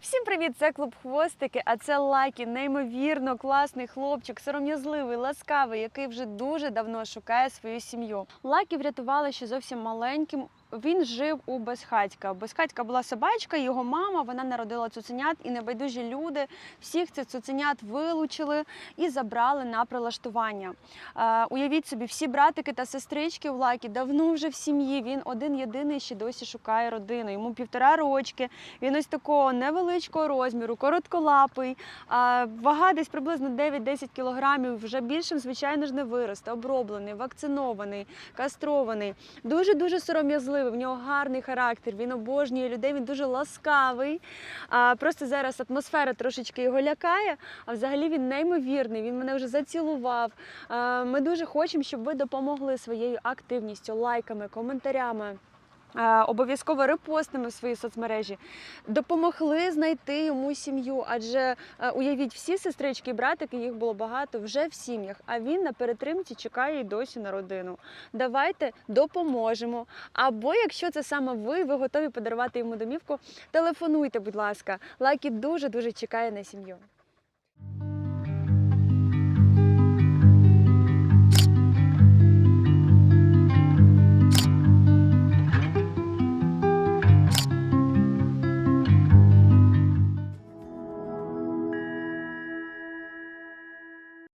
Всім привіт! Це клуб Хвостики, а це Лакі, неймовірно класний хлопчик, сором'язливий, ласкавий, який вже дуже давно шукає свою сім'ю. Лакі врятували ще зовсім маленьким. Він жив у безхатька. Безхатька була собачка, його мама, вона народила цуценят, і небайдужі люди всіх цих цуценят вилучили і забрали на прилаштування. Е, уявіть собі, всі братики та сестрички у Лакі давно вже в сім'ї. Він один єдиний ще досі шукає родину. Йому півтора рочки. Він ось такого невеличкого розміру, коротколапий, а, вага десь приблизно 9-10 кілограмів. Вже більшим, звичайно ж, не виросте. Оброблений, вакцинований, кастрований. Дуже дуже сором'язливий. В нього гарний характер. Він обожнює людей. Він дуже ласкавий. А, просто зараз атмосфера трошечки його лякає. А взагалі він неймовірний. Він мене вже зацілував. А, ми дуже хочемо, щоб ви допомогли своєю активністю, лайками, коментарями. Е, Обов'язково репостами в свої соцмережі допомогли знайти йому сім'ю. Адже е, уявіть, всі сестрички і братики, їх було багато вже в сім'ях. А він на перетримці чекає і досі на родину. Давайте допоможемо. Або якщо це саме ви, ви готові подарувати йому домівку, телефонуйте, будь ласка. Лакі дуже дуже чекає на сім'ю.